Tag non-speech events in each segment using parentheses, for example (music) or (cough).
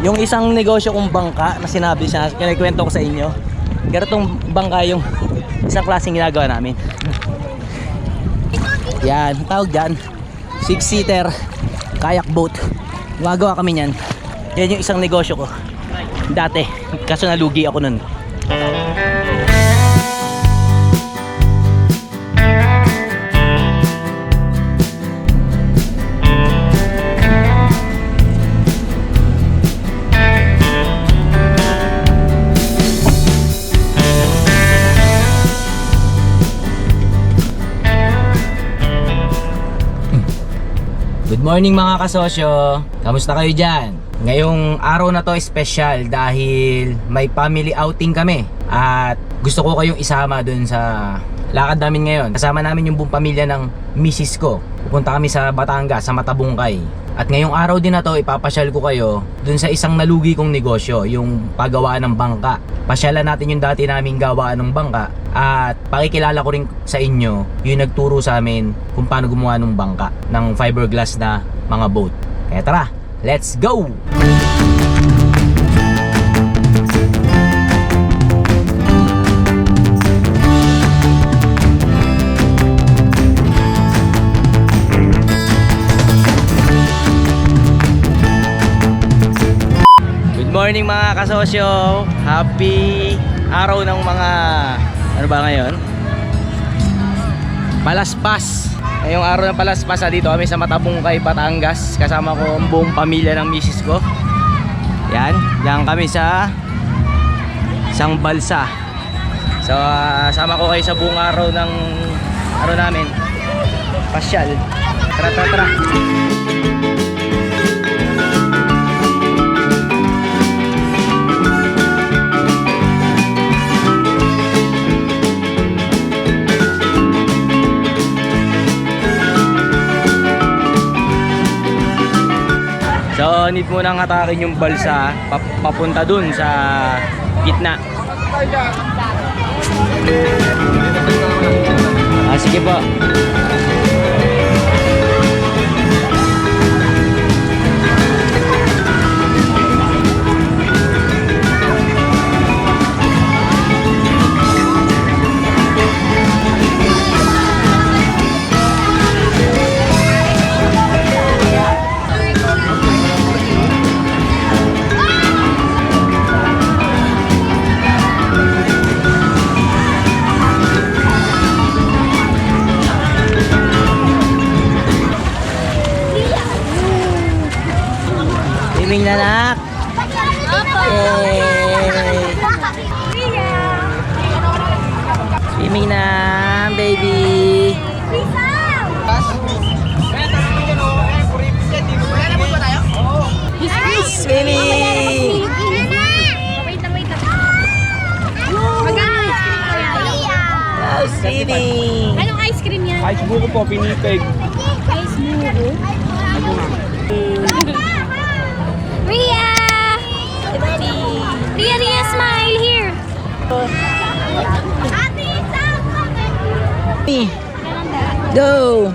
Yung isang negosyo kong bangka na sinabi siya, kinikwento ko sa inyo. Ganitong bangka yung isang klaseng ginagawa namin. Yan, tawag dyan. Six-seater kayak boat. Gumagawa kami niyan. Yan yung isang negosyo ko. Dati, kaso nalugi ako nun. Morning mga kasosyo. Kamusta kayo dyan? Ngayong araw na to special dahil may family outing kami. At gusto ko kayong isama dun sa lakad namin ngayon. Kasama namin yung buong pamilya ng misis ko. Pupunta kami sa Batangas, sa Matabungkay. At ngayong araw din na to, ipapasyal ko kayo dun sa isang nalugi kong negosyo, yung paggawaan ng bangka. Pasyalan natin yung dati naming gawaan ng bangka at pakikilala ko rin sa inyo yung nagturo sa amin kung paano gumawa ng bangka ng fiberglass na mga boat. Kaya tara, let's go! Good morning mga kasosyo. Happy araw ng mga ano ba ngayon? Palaspas. Ngayong araw ng palaspas, dito kami sa Matabungkay, Batangas. Kasama ko ang buong pamilya ng misis ko. Yan, diyan kami sa isang balsa. So, ah, sama ko kayo sa buong araw ng araw namin. Pasyal. Tara, tara, tara. Need mo nang hatakin yung balsa pap- papunta dun sa gitna. Ah, sige po. Timing na nak. Yay! Swimming na, baby. Swimming! Wow, swimming! Anong ice cream yan? Ice buko po, pinipig. Ice buko? Ria! Ria, Ria, smile here! Go!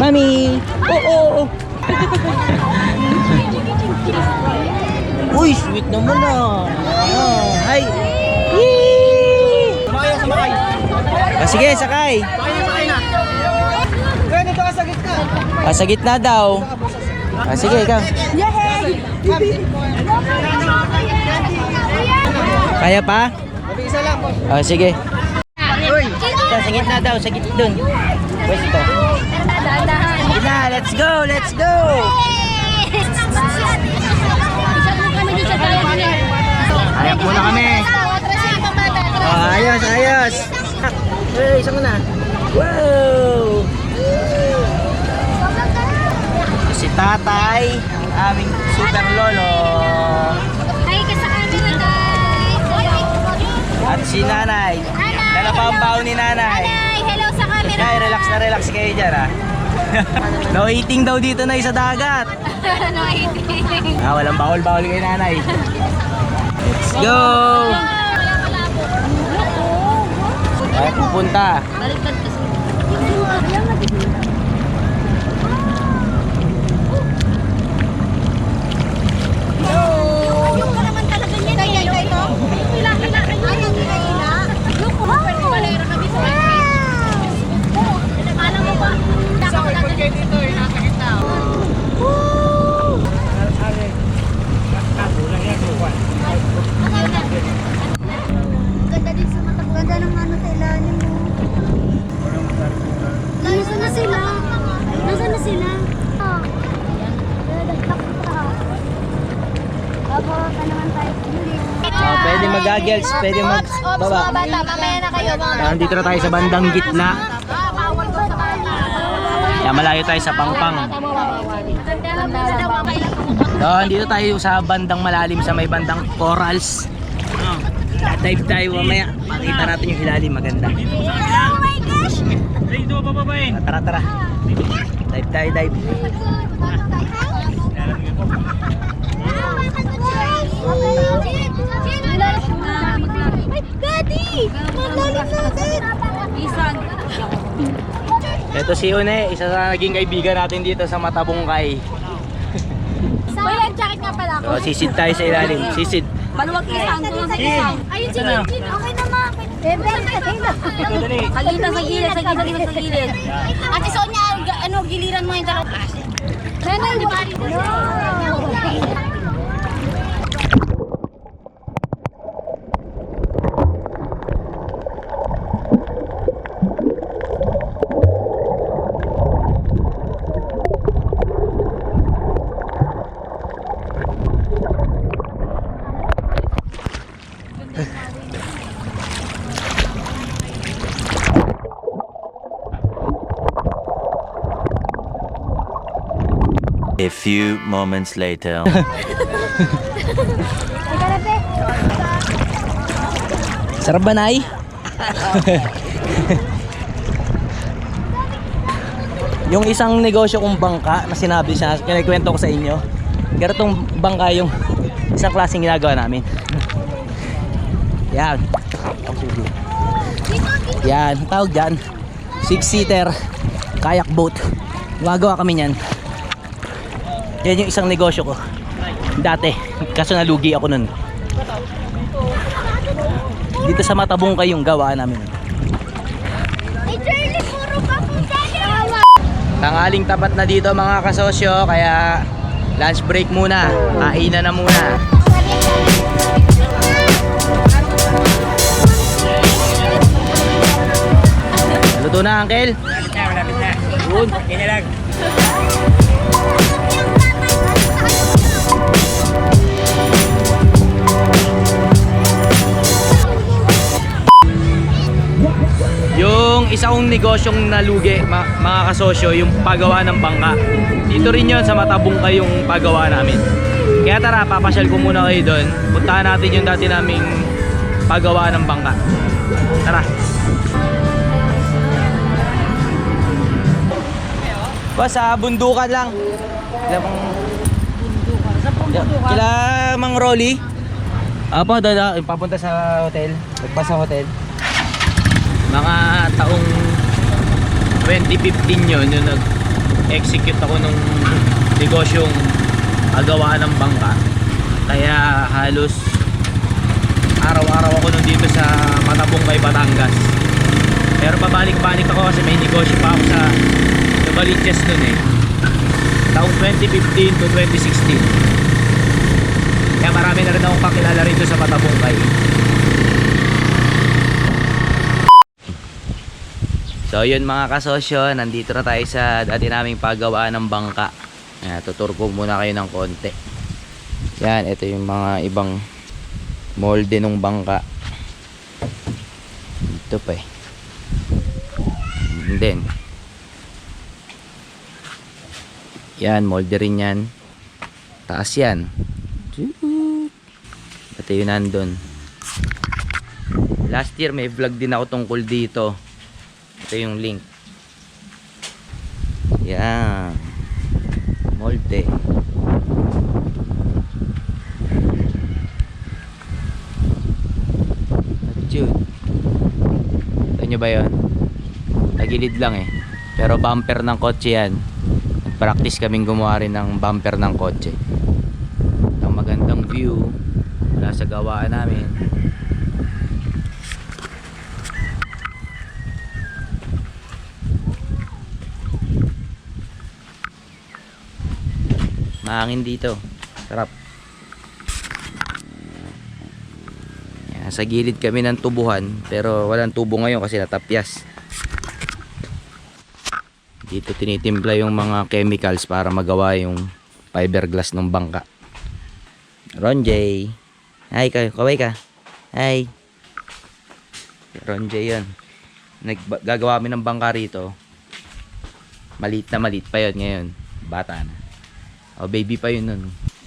Mami! Oh, oh, oh! Uy, sweet naman ah! Oh, hi! Yee! Sumakay, sumakay. Ah, sige, sakay! Sakay na, sakay na. Kaya ka sa gitna. Ah, sa gitna daw. Ah, sige, ikaw. Kaya pa? Isa lang. boss. Ah, sige. Sa, sa gitna daw, sa gitna dun. Pwesto. Gitna, let's go, let's go! Ayak muna kami. Ah, ayos, ayos. Hey, isa muna. Wow! Si tatay, ang aming super lolo. Hi ka sa camera, guys! At si nanay. Dala pa ang baon ni nanay. Hi! Hello sa camera! Nay, relax na relax kayo dyan ah. (laughs) no eating daw dito na sa dagat. (laughs) no eating. Ah, walang bawal-bawal kay nanay. Let's go! Ay, pupunta. Baliktad kasi. Ganda ng ano sa ilalim mo. Nasaan na sila? Nasaan na sila? Opo, naman tayo. Oh, pwede ah. mag-goggles, pwede mag... Ops, mga bata, mamaya na kayo mga. Nandito na tayo sa bandang gitna. Kaya malayo tayo sa pangpang. So, dito tayo sa bandang malalim sa may bandang corals. Oh, dive tayo mamaya. Makita natin yung ilalim, maganda. Oh my gosh! Tara, tara. Dive tayo, dive. Ito si Une, isa sa naging kaibigan natin dito sa Matabungkay. Life jacket nga pala ako. So, sisid tayo sa ilalim. Sisid. Maluwag isang, doon sa isang. Ayun, sige, okay naman. Bebe, Sa gilid, sa gilid, sa gilid, sa gilid. Ate Sonia, ano, giliran mo yung dalawa. Nanay, di ba? A few moments later. (laughs) Sarap ba, Nay? (laughs) yung isang negosyo kong bangka na sinabi siya, kinikwento ko sa inyo. Ganitong bangka yung isang klaseng ginagawa namin. (laughs) Yan. Yan, tawag dyan. Six-seater kayak boat. Gumagawa kami niyan. Yan yung isang negosyo ko. Dati. Kaso nalugi ako nun. Dito sa Matabungkay yung gawa namin. Tangaling tapat na dito mga kasosyo kaya lunch break muna. Kainan na muna. Luto na, Uncle? Malapit na, malapit na. Good. Kinilag. Isa kong negosyong nalugi, ma- mga kasosyo, yung paggawa ng bangka. Dito rin yon sa Matabungkay yung paggawa namin. Kaya tara, papasyal ko muna kayo doon. Puntahan natin yung dati naming paggawa ng bangka. Tara. Pa sa bundukan lang. Kila pang Kila Mang Rolly. Apo, dada, papunta sa hotel. Pagpas sa hotel mga taong 2015 yun yung nag-execute ako nung (laughs) negosyong agawaan ng bangka. Kaya halos araw-araw ako nung dito sa Matabungkay, Batangas. Pero pabalik-balik ako kasi may negosyo pa ako sa Novaliches nun eh. Taong 2015 to 2016 kaya marami na rin akong kakilala rito sa Matabungkay So yun mga kasosyo, nandito na tayo sa dati naming paggawa ng bangka. Ayan, tutur ko muna kayo ng konti. Yan, ito yung mga ibang molde ng bangka. Ito pa eh. And then, yan, molde rin yan. Taas yan. Ito yung nandun. Last year may vlog din ako tungkol dito. Ito yung link. Yan. Molde. Yun. Ito nyo ba yun? Tagilid lang eh. Pero bumper ng kotse yan. Nag-practice kaming gumawa rin ng bumper ng kotse. Ang magandang view mula sa gawaan namin. Mahangin dito. Sarap. Yan, sa gilid kami ng tubuhan pero walang tubo ngayon kasi natapyas. Dito tinitimpla yung mga chemicals para magawa yung fiberglass ng bangka. Ron J. Ka, kaway ka. Si Ron J yun. Nag gagawa kami ng bangka rito. Maliit na maliit pa yun ngayon. Bata na. O baby pa yun nun.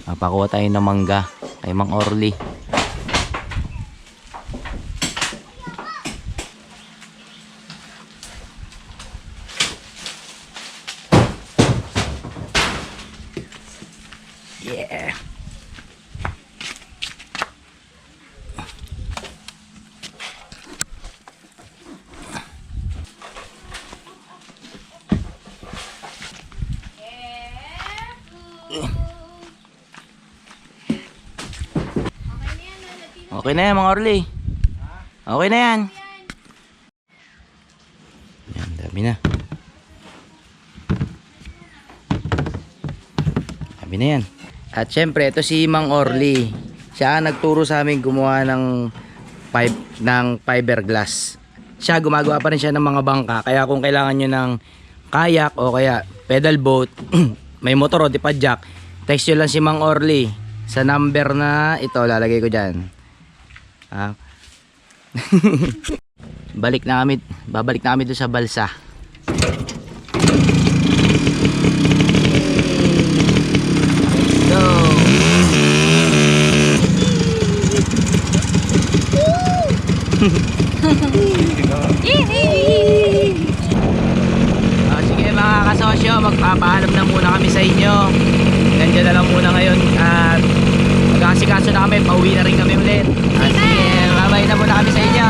Mapakuha tayo ng mangga kay Mang Orly. Okay na yan mga Orly. Okay na yan. Yan, dami na. Dami na yan. At syempre, ito si Mang Orly. Siya ang nagturo sa amin gumawa ng pipe ng fiberglass. Siya gumagawa pa rin siya ng mga bangka. Kaya kung kailangan nyo ng kayak o kaya pedal boat, (clears throat) may motor o di pa jack, text nyo lang si Mang Orly sa number na ito lalagay ko dyan. Ah. (laughs) Balik na kami, babalik na kami doon sa balsa. (laughs) Ah, sige mga kasosyo, magpapaalam na muna kami sa inyo. Nandiyan na lang muna ngayon at magkasikaso na kami, pauwi na rin kami ulit. Ah, kami!